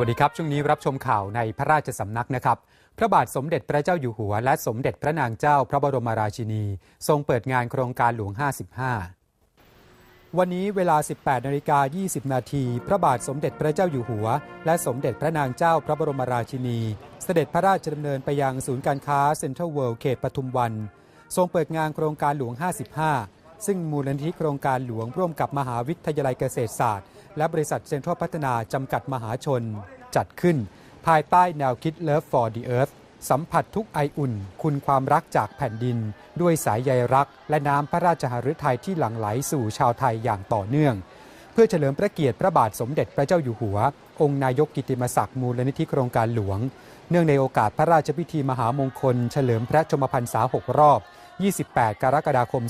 สวัสดีครับ ช่วงนี้รับชมข่าวในพระราชสำนักนะครับ พระบาทสมเด็จพระเจ้าอยู่หัว และสมเด็จพระนางเจ้าพระบรมราชินี ทรงเปิดงานโครงการหลวง 55 วันนี้เวลา 18นาฬิกา20 นาทีพระบาทสมเด็จพระเจ้าอยู่หัว และสมเด็จพระนางเจ้าพระบรมราชินี เสด็จพระราชดำเนินไปยังศูนย์การค้าเซ็นทรัลเวิลด์เขตปทุมวัน ทรงเปิดงานโครงการหลวง 55ซึ่งมูลนิธิโครงการหลวงร่วมกับมหาวิทยาลัยเกษตรศาสตร์ และบริษัทเซ็นทรัลพัฒนาจำกัดมหาชน จัดขึ้น ภายใต้แนวคิด Love for the Earth สัมผัสทุกไออุ่น คุณความรักจากแผ่นดิน ด้วยสายใยรัก และน้ำพระราชหฤทัยที่หลั่งไหลสู่ชาวไทยอย่างต่อเนื่อง เพื่อเฉลิมพระเกียรติพระบาทสมเด็จพระเจ้าอยู่หัว องค์นายกกิติมศักดิ์มูลนิธิโครงการหลวง เนื่องในโอกาสพระราชพิธีมหามงคล เฉลิมพระชมพรรษา 6 รอบ 28 กรกฎาคม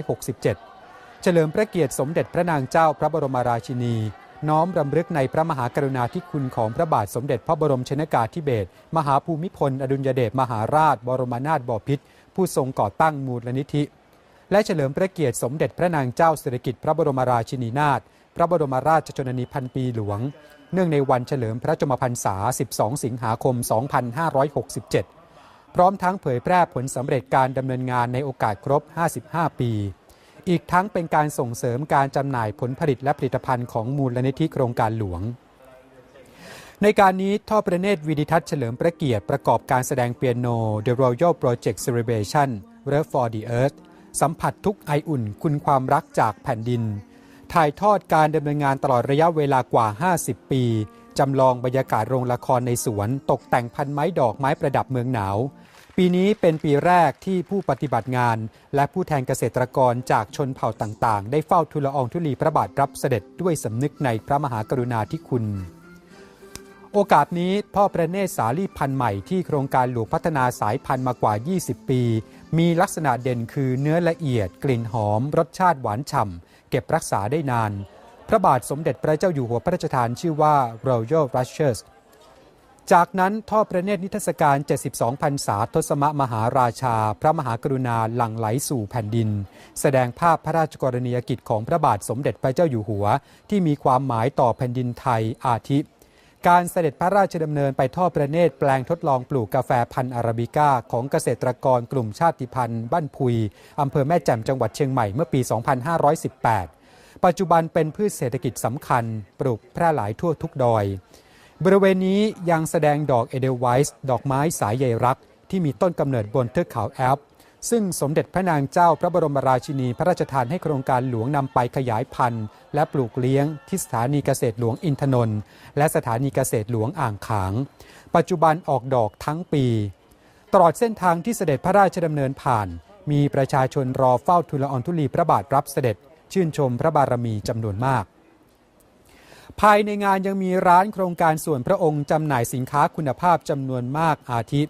2567 เฉลิมพระเกียรติสมเด็จพระนางเจ้าพระบรมราชินี น้อมรำลึกในพระมหากรุณาธิคุณของพระบาทสมเด็จพระบรมชนกาธิเบศรมหาภูมิพล อดุลยเดชมหาราช บรมนาถบพิตรผู้ทรงก่อตั้งมูลนิธิ และเฉลิมพระเกียรติสมเด็จพระนางเจ้าสิริกิติ์พระบรมราชินีนาถพระบรมราชชนนีพันปีหลวง เนื่องในวันเฉลิมพระชมพรรษา 12 สิงหาคม 2567 พร้อมทั้งเผยแพร่ผลสำเร็จการดำเนินงานในโอกาสครบ 55 ปี อีกทั้งเป็นการส่งเสริมการจำหน่ายผลผลิตและผลิตภัณฑ์ของมูลนิธิโครงการหลวง ในการนี้ท่อประเนตรวิดิทัศน์เฉลิมพระเกียรติประกอบการแสดงเปียโน The Royal Project Celebration Love for the Earth สัมผัสทุกไออุ่นคุณความรักจากแผ่นดิน ถ่ายทอดการดำเนินงานตลอดระยะเวลากว่า 50 ปีจำลองบรรยากาศโรงละครในสวน ตกแต่งพันไม้ดอกไม้ประดับเมืองหนาว ปีนี้เป็นปีแรกที่ผู้ปฏิบัติงาน และผู้แทนเกษตรกรจากชนเผ่าต่างๆ ได้เฝ้าทูลอองธุลีพระบาทรับเสด็จด้วยสำนึกในพระมหากรุณาธิคุณ โอกาสนี้พ่อประเนศสาลีพันธุ์ใหม่ที่โครงการหลวงพัฒนาสายพันธุ์มากว่า 20 ปี มีลักษณะเด่นคือเนื้อละเอียด กลิ่นหอม รสชาติหวานฉ่ำเก็บรักษาได้นาน พระบาทสมเด็จพระเจ้าอยู่หัวพระราชทานชื่อว่า Royal Rushers จากนั้นท่อพระเนตรนิทรรศการ 72พรรษาทศมมหาราชา พระมหากรุณาหลั่งไหลสู่แผ่นดิน แสดงภาพพระราชกรณียกิจของพระบาทสมเด็จพระเจ้าอยู่หัว ที่มีความหมายต่อแผ่นดินไทยอาทิ การเสด็จพระราชดำเนินไปทอดพระเนตรแปลงทดลองปลูกกาแฟพันธุ์อาราบิก้า ของเกษตรกรกลุ่มชาติพันธุ์บ้านพุยอำเภอแม่แจ่มจังหวัดเชียงใหม่เมื่อปี 2518 ปัจจุบันเป็นพืชเศรษฐกิจสำคัญ ปลูกแพร่หลายทั่วทุกดอย บริเวณนี้ยังแสดงดอกเอเดลไวส์ดอกไม้สายใยรัก ที่มีต้นกำเนิดบนเทือกเขาแอลป์ซึ่งสมเด็จพระนางเจ้าพระบรมราชินีพระราชทานให้โครงการหลวงนำไปขยายพันธุ์ และปลูกเลี้ยงที่สถานีเกษตรหลวงอินทนนท์และสถานีเกษตรหลวงอ่างขาง ปัจจุบันออกดอกทั้งปี ตลอดเส้นทางที่เสด็จพระราชดำเนินผ่าน มีประชาชนรอเฝ้าทูลอองธุลีพระบาทรับเสด็จ ชื่นชมพระบารมีจำนวนมาก ภายในงานยังมีร้านโครงการส่วนพระองค์จำหน่ายสินค้าคุณภาพจำนวนมากอาทิ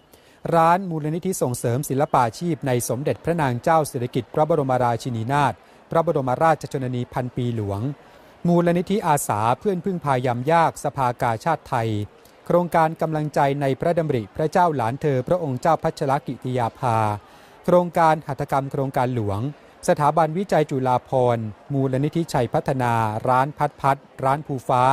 ร้านมูลนิธิส่งเสริมศิลปาชีพในสมเด็จพระนางเจ้าสิริกิติ์พระบรมราชินีนาถพระบรมราชชนนีพันปีหลวง มูลนิธิอาสาเพื่อนพึ่งพายามยากสภากาชาติไทย โครงการกำลังใจในพระดำริพระเจ้าหลานเธอพระองค์เจ้าพัชรกิติยาภา โครงการหัตถกรรมโครงการหลวง สถาบันวิจัยจุฬาภรณ์มูลนิธิชัยพัฒนา ร้านพัดพัด ร้านภูฟ้า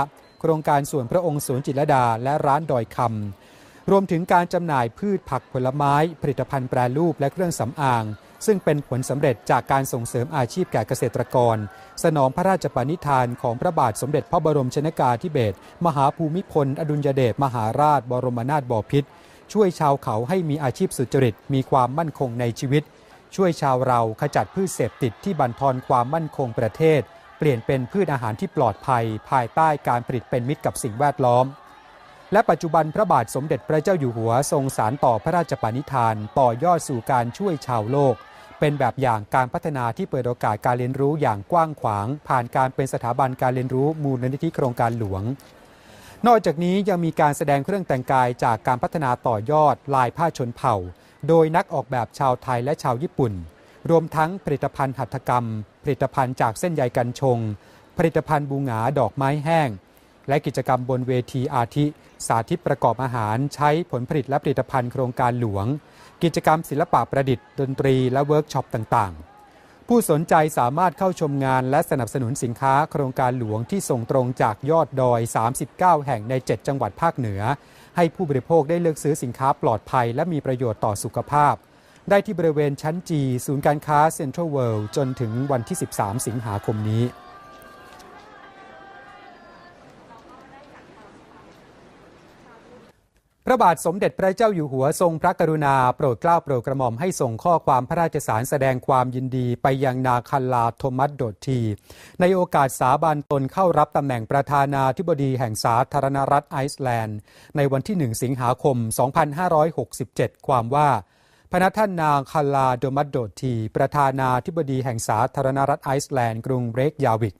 โครงการส่วนพระองค์สวนจิตรดา และร้านดอยคำรวมถึงการจำหน่ายพืชผักผลไม้ ผลิตภัณฑ์แปรรูปและเครื่องสำอาง ซึ่งเป็นผลสำเร็จจากการส่งเสริมอาชีพแก่เกษตรกร สนองพระราชปณิธานของพระบาทสมเด็จพระบรมชนกาธิเบศรมหาภูมิพล อดุลยเดชมหาราช บรมนาถบพิตรช่วยชาวเขาให้มีอาชีพสุจริตมีความมั่นคงในชีวิต ช่วยชาวเราขจัดพืชเสพติดที่บั่นทอนความมั่นคงประเทศ เปลี่ยนเป็นพืชอาหารที่ปลอดภัย ภายใต้การผลิตเป็นมิตรกับสิ่งแวดล้อม และปัจจุบันพระบาทสมเด็จพระเจ้าอยู่หัวทรงสารต่อพระราชปณิธาน ต่อยอดสู่การช่วยชาวโลก เป็นแบบอย่างการพัฒนาที่เปิดโอกาสการเรียนรู้อย่างกว้างขวาง ผ่านการเป็นสถาบันการเรียนรู้มูลนิธิโครงการหลวงนอกจากนี้ยังมีการแสดงเครื่องแต่งกายจากการพัฒนาต่อยอดลายผ้าชนเผ่า โดยนักออกแบบชาวไทยและชาวญี่ปุ่น รวมทั้งผลิตภัณฑ์หัตถกรรม ผลิตภัณฑ์จากเส้นใยกันชง ผลิตภัณฑ์บูงาดอกไม้แห้ง และกิจกรรมบนเวทีอาทิ สาธิตประกอบอาหาร ใช้ผลผลิตและผลิตภัณฑ์โครงการหลวง กิจกรรมศิลปะประดิษฐ์ดนตรีและเวิร์กช็อปต่างๆผู้สนใจสามารถเข้าชมงานและสนับสนุนสินค้าโครงการหลวงที่ส่งตรงจากยอดดอย 39 แห่งใน 7 จังหวัดภาคเหนือ ให้ผู้บริโภคได้เลือกซื้อสินค้าปลอดภัย และมีประโยชน์ต่อสุขภาพ ได้ที่บริเวณชั้นจีศูนย์การค้าเซ็นทรัลเวิลด์จนถึงวันที่ 13 สิงหาคมนี้ พระบาทสมเด็จพระเจ้าอยู่หัวทรงพระกรุณาโปรดเกล้าโปรดกระหม่อมให้ส่งข้อความพระราชสารแสดงความยินดีไปยังนาคันลาโทมัสโดที ในโอกาสสาบานตนเข้ารับตำแหน่งประธานาธิบดีแห่งสาธารณรัฐไอซ์แลนด์ ในวันที่ 1 สิงหาคม 2567 ความว่าพระท่านนางคันลาโดมัสโดที ประธานาธิบดีแห่งสาธารณรัฐไอซ์แลนด์กรุงเรกยาวิก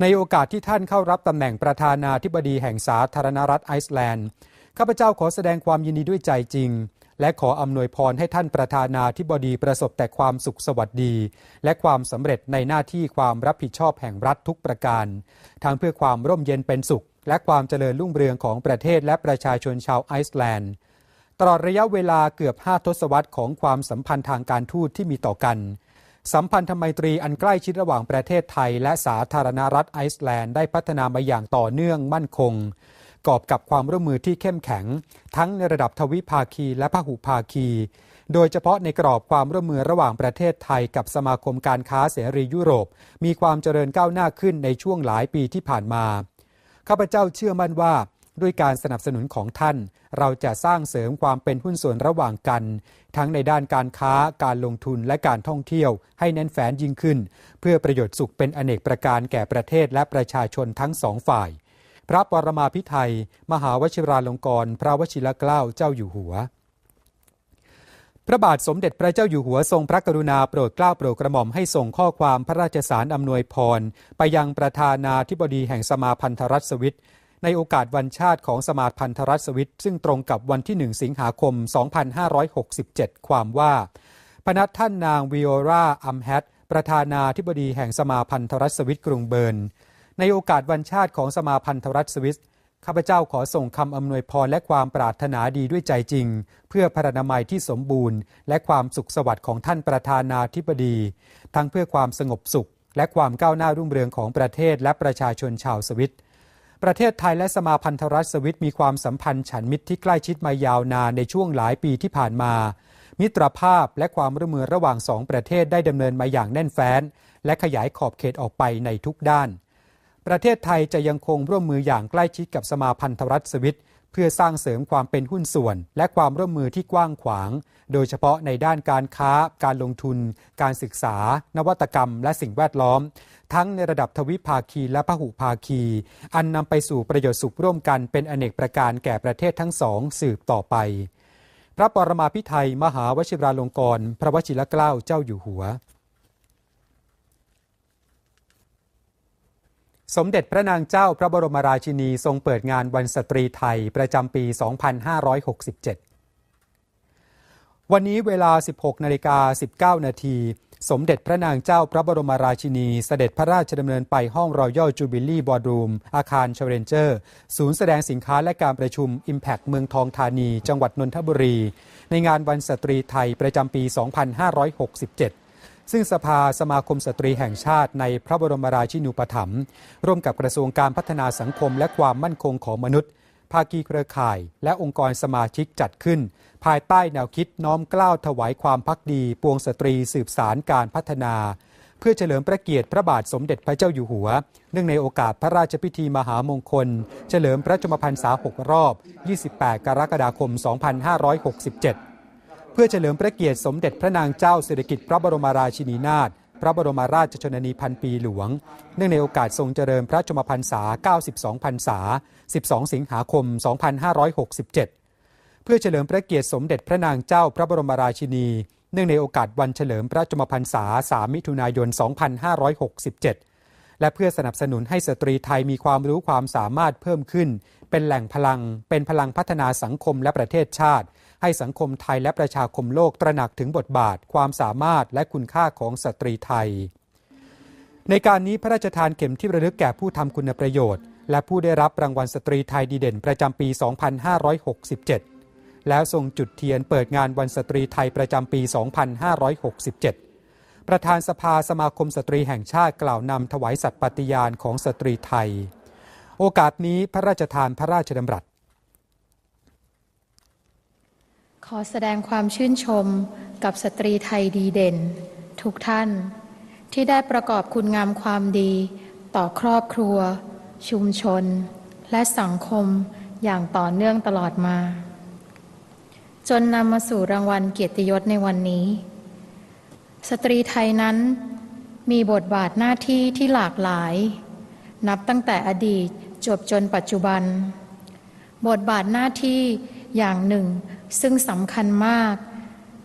ในโอกาสที่ท่านเข้ารับตำแหน่งประธานาธิบดีแห่งสาธารณรัฐไอซ์แลนด์ ข้าพเจ้าขอแสดงความยินดีด้วยใจจริง และขออำนวยพรให้ท่านประธานาธิบดีประสบแต่ความสุขสวัสดี และความสำเร็จในหน้าที่ความรับผิดชอบแห่งรัฐทุกประการ ทั้งเพื่อความร่มเย็นเป็นสุข และความเจริญรุ่งเรืองของประเทศและประชาชนชาวไอซ์แลนด์ตลอดระยะเวลาเกือบ5ทศวรรษของความสัมพันธ์ทางการทูตที่มีต่อกัน สัมพันธไมตรีอันใกล้ชิดระหว่างประเทศไทย และสาธารณรัฐไอซ์แลนด์ได้พัฒนามาอย่างต่อเนื่องมั่นคง กอบกับความร่วมมือที่เข้มแข็ง ทั้งในระดับทวิภาคีและพหุภาคี โดยเฉพาะในกรอบความร่วมมือระหว่างประเทศไทยกับสมาคมการค้าเสรียุโรป มีความเจริญก้าวหน้าขึ้นในช่วงหลายปีที่ผ่านมาข้าพเจ้าเชื่อมั่นว่าด้วยการสนับสนุนของท่าน เราจะสร้างเสริมความเป็นหุ้นส่วนระหว่างกัน ทั้งในด้านการค้าการลงทุนและการท่องเที่ยวให้แน่นแฟนยิ่งขึ้น เพื่อประโยชน์สุขเป็นอเนกประการแก่ประเทศและประชาชนทั้งสองฝ่าย พระปรมาภิไธยมหาวชิราลงกรณพระวชิรเกล้าเจ้าอยู่หัว พระบาทสมเด็จพระเจ้าอยู่หัวทรงพระกรุณาโปรดเกล้าโปรดกระหม่อมให้ส่งข้อความพระราชสารอำนวยพร ไปยังประธานาธิบดีแห่งสมาพันธรัฐสวิตในโอกาสวันชาติของสมาพันธรัฐสวิตซึ่งตรงกับวันที่ 1 สิงหาคม 2567 ความว่า พนักท่านนางวิโอราอัมแฮตประธานาธิบดีแห่งสมาพันธรัฐสวิตกรุงเบิร์น ในโอกาสวันชาติของสมาพันธรัฐสวิส ข้าพเจ้าขอส่งคำอำนวยพรและความปรารถนาดีด้วยใจจริง เพื่อพรรณนามัยที่สมบูรณ์ และความสุขสวัสดิ์ของท่านประธานาธิบดี ทั้งเพื่อความสงบสุข และความก้าวหน้ารุ่งเรืองของประเทศและประชาชนชาวสวิตประเทศไทยและสมาพันธรัฐสวิตมีความสัมพันธ์ฉันมิตรที่ใกล้ชิดมายาวนานในช่วงหลายปีที่ผ่านมา มิตรภาพและความร่วมมือระหว่างสองประเทศได้ดำเนินมาอย่างแน่นแฟ้น และขยายขอบเขตออกไปในทุกด้าน ประเทศไทยจะยังคงร่วมมืออย่างใกล้ชิดกับสมาพันธรัฐสวิตเพื่อสร้างเสริมความเป็นหุ้นส่วน และความร่วมมือที่กว้างขวาง โดยเฉพาะในด้านการค้า การลงทุน การศึกษา นวัตกรรม และสิ่งแวดล้อม ทั้งในระดับทวิภาคีและพหุภาคี อันนำไปสู่ประโยชน์สุขร่วมกันเป็นอเนกประการแก่ประเทศทั้งสองสืบต่อไป พระปรมาภิไธยมหาวชิราลงกรณ์พระวชิรเกล้าเจ้าอยู่หัว สมเด็จพระนางเจ้าพระบรมราชินีทรงเปิดงานวันสตรีไทยประจำปี 2567 วันนี้เวลา 16นาฬิกา19 นาที สมเด็จพระนางเจ้าพระบรมราชินี เสด็จพระราชดำเนินไปห้องรอยัลจูบิลี่บอร์ดรูม อาคารเชเรนเจอร์ ศูนย์แสดงสินค้าและการประชุม Impact เมืองทองธานี จังหวัดนนทบุรี ในงานวันสตรีไทยประจำปี 2567 ซึ่งสภาสมาคมสตรีแห่งชาติในพระบรมราชินูปถัมภ์ร่วมกับกระทรวงการพัฒนาสังคมและความมั่นคงของมนุษย์ ภาคีเครือข่าย และองค์กรสมาชิกจัดขึ้น ภายใต้แนวคิดน้อมกล้าวถวายความพักดี ปวงสตรีสืบสารการพัฒนา เพื่อเฉลิมพระเกียรติพระบาทสมเด็จพระเจ้าอยู่หัว เนื่องในโอกาสพระราชพิธีมหามงคล เฉลิมพระชมพรรษา 6 รอบ 28 กรกฎาคม 2567 พื่อเฉลิมพระเกียรติสมเด็จพระนางเจ้าสิริกิติ์พระบรมราชินีนาถพระบรมราชชนนีพันปีหลวง เนื่องในโอกาสทรงเจริญพระชมพรรษา 92 พรรษา 12 สิงหาคม 2567 เพื่อเฉลิมพระเกียรติสมเด็จพระนางเจ้าพระบรมราชินี เนื่องในโอกาสวันเฉลิมพระชมพรรษา 3 มิถุนายน 2567 และเพื่อสนับสนุนให้สตรีไทยมีความรู้ความสามารถเพิ่มขึ้น เป็นแหล่งพลัง เป็นพลังพัฒนาสังคมและประเทศชาติ ให้สังคมไทยและประชาคมโลกตระหนักถึงบทบาท ความสามารถและคุณค่าของสตรีไทย ในการนี้พระราชทานเข็มที่ระลึกแก่ผู้ทำคุณประโยชน์ และผู้ได้รับรางวัลสตรีไทยดีเด่นประจำปี 2567 แล้วทรงจุดเทียนเปิดงานวันสตรีไทยประจำปี 2567ประธานสภาสมาคมสตรีแห่งชาติกล่าวนำถวายสัตย์ปฏิญาณของสตรีไทย โอกาสนี้พระราชทานพระราชดำรัส ขอแสดงความชื่นชมกับสตรีไทยดีเด่น ทุกท่าน ที่ได้ประกอบคุณงามความดีต่อครอบครัว ชุมชน และสังคมอย่างต่อเนื่องตลอดมา จนนำมาสู่รางวัลเกียรติยศในวันนี้ สตรีไทยนั้นมีบทบาทหน้าที่ที่หลากหลาย นับตั้งแต่อดีต จบจนปัจจุบัน บทบาทหน้าที่อย่างหนึ่ง ซึ่งสำคัญมาก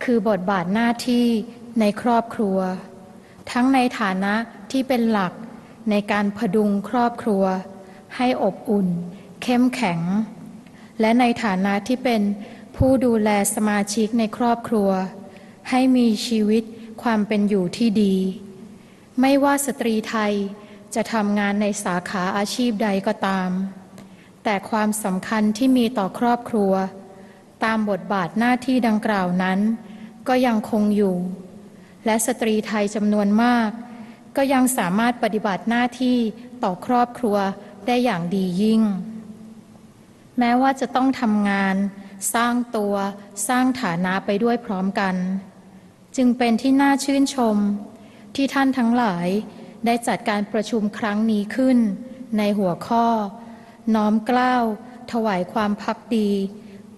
คือบทบาทหน้าที่ในครอบครัว ทั้งในฐานะที่เป็นหลักในการพดุงครอบครัว ให้อบอุ่น เข้มแข็ง และในฐานะที่เป็นผู้ดูแลสมาชิกในครอบครัว ให้มีชีวิตความเป็นอยู่ที่ดี ไม่ว่าสตรีไทย จะทำงานในสาขาอาชีพใดก็ตาม แต่ความสำคัญที่มีต่อครอบครัว ตามบทบาทหน้าที่ดังกล่าวนั้น ก็ยังคงอยู่ และสตรีไทยจำนวนมาก ก็ยังสามารถปฏิบัติหน้าที่ต่อครอบครัวได้อย่างดียิ่ง แม้ว่าจะต้องทำงาน สร้างตัวสร้างฐานะไปด้วยพร้อมกัน จึงเป็นที่น่าชื่นชมที่ท่านทั้งหลาย ได้จัดการประชุมครั้งนี้ขึ้น ในหัวข้อ น้อมเกล้าว ถวายความพักดี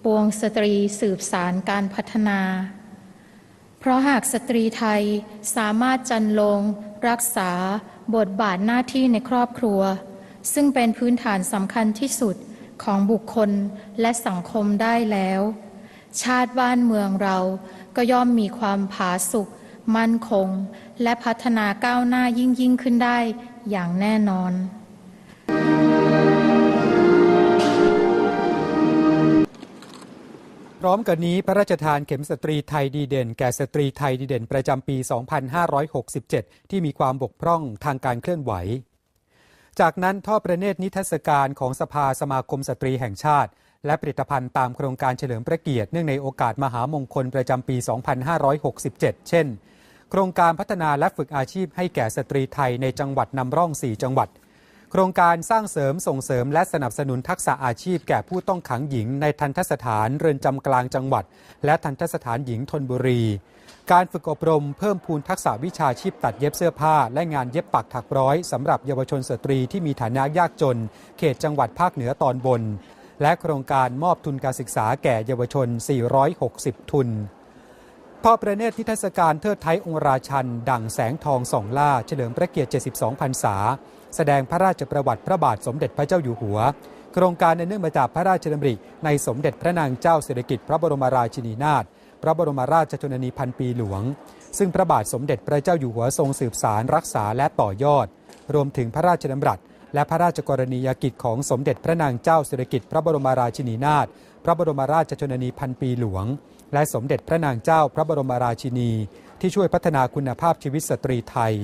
ปวงสตรีสืบสารการพัฒนา เพราะหากสตรีไทยสามารถจันลง รักษา บทบาทหน้าที่ในครอบครัว ซึ่งเป็นพื้นฐานสำคัญที่สุดของบุคคลและสังคมได้แล้ว ชาติบ้านเมืองเราก็ย่อมมีความผาสุก มั่นคง และพัฒนาก้าวหน้ายิ่งยิ่งขึ้นได้อย่างแน่นอน พร้อมกันนี้พระราชทานเข็มสตรีไทยดีเด่น แก่สตรีไทยดีเด่น ประจำปี 2567 ที่มีความบกพร่องทางการเคลื่อนไหว จากนั้นท่อประเนตรนิทรรศการของสภาสมาคมสตรีแห่งชาติและผลิตภัณฑ์ตามโครงการเฉลิมพระเกียรติเนื่องในโอกาสมหามงคลประจำปี 2567 เช่น โครงการพัฒนาและฝึกอาชีพให้แก่สตรีไทยในจังหวัดนำร่อง 4 จังหวัด โครงการสร้างเสริมส่งเสริมและสนับสนุนทักษะอาชีพแก่ผู้ต้องขังหญิงในทันทสถานเรือนจำกลางจังหวัด และทันทสถานหญิงธนบุรี การฝึกอบรมเพิ่มพูนทักษะวิชาชีพตัดเย็บเสื้อผ้า และงานเย็บปักถักร้อยสำหรับเยาวชนสตรีที่มีฐานะยากจน เขตจังหวัดภาคเหนือตอนบน และโครงการมอบทุนการศึกษาแก่เยาวชน 460 ทุน พ่อประเนตรทิทรรศการเทิดไทยองค์ราชัน ดั่งแสงทองส่องล่า เฉลิมพระเกียรติ 72 พรรษา แสดงพระราชประวัติพระบาทสมเด็จพระเจ้าอยู่หัว โครงการในเนื่องมาจากพระราชดำริ ในสมเด็จพระนางเจ้าสิริกิติ์พระบรมราชินีนาถพระบรมราชชนนีพันปีหลวง ซึ่งพระบาทสมเด็จพระเจ้าอยู่หัวทรงสืบสารรักษาและต่อยอด รวมถึงพระราชดำรัสและพระราชกรณียกิจของสมเด็จพระนางเจ้าสิริกิติ์พระบรมราชินีนาถพระบรมราชชนนีพันปีหลวง และสมเด็จพระนางเจ้าพระบรมราชินี ที่ช่วยพัฒนาคุณภาพชีวิตสตรีไทย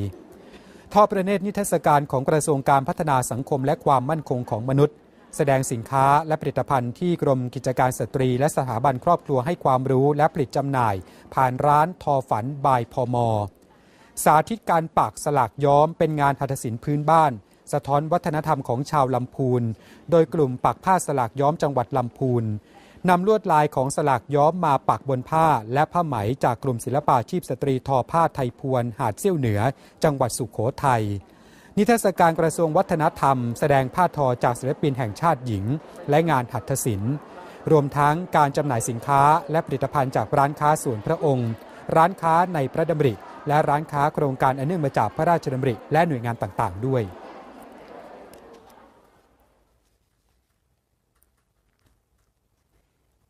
ทอประเนตรนิทรรศการของกระทรวงการพัฒนาสังคมและความมั่นคงของมนุษย์ แสดงสินค้าและผลิตภัณฑ์ที่กรมกิจการสตรี และสถาบันครอบครัวให้ความรู้และผลิตจำหน่าย ผ่านร้านทอฝันบายพอมอสาธิตการปักสลากย้อมเป็นงานหัตถศิลป์พื้นบ้าน สะท้อนวัฒนธรรมของชาวลำพูน โดยกลุ่มปักผ้าสลากย้อมจังหวัดลำพูน นำลวดลายของสลากย้อมมาปักบนผ้า และผ้าไหมจากกลุ่มศิลปาชีพสตรีทอผ้าไทยพวนหาดเซี่ยวเหนือ จังหวัดสุขโขทัยนิทรรศการกระทรวงวัฒนธรรม แสดงผ้าทอจากศิลปินแห่งชาติหญิง และงานหัตถศิลป์รวมทั้งการจำหน่ายสินค้า และผลิตภัณฑ์จากร้านค้าส่วนพระองค์ ร้านค้าในพระดำริ และร้านค้าโครงการอันเนื่องมาจากพระราชดำริ และหน่วยงานต่างๆ ด้วย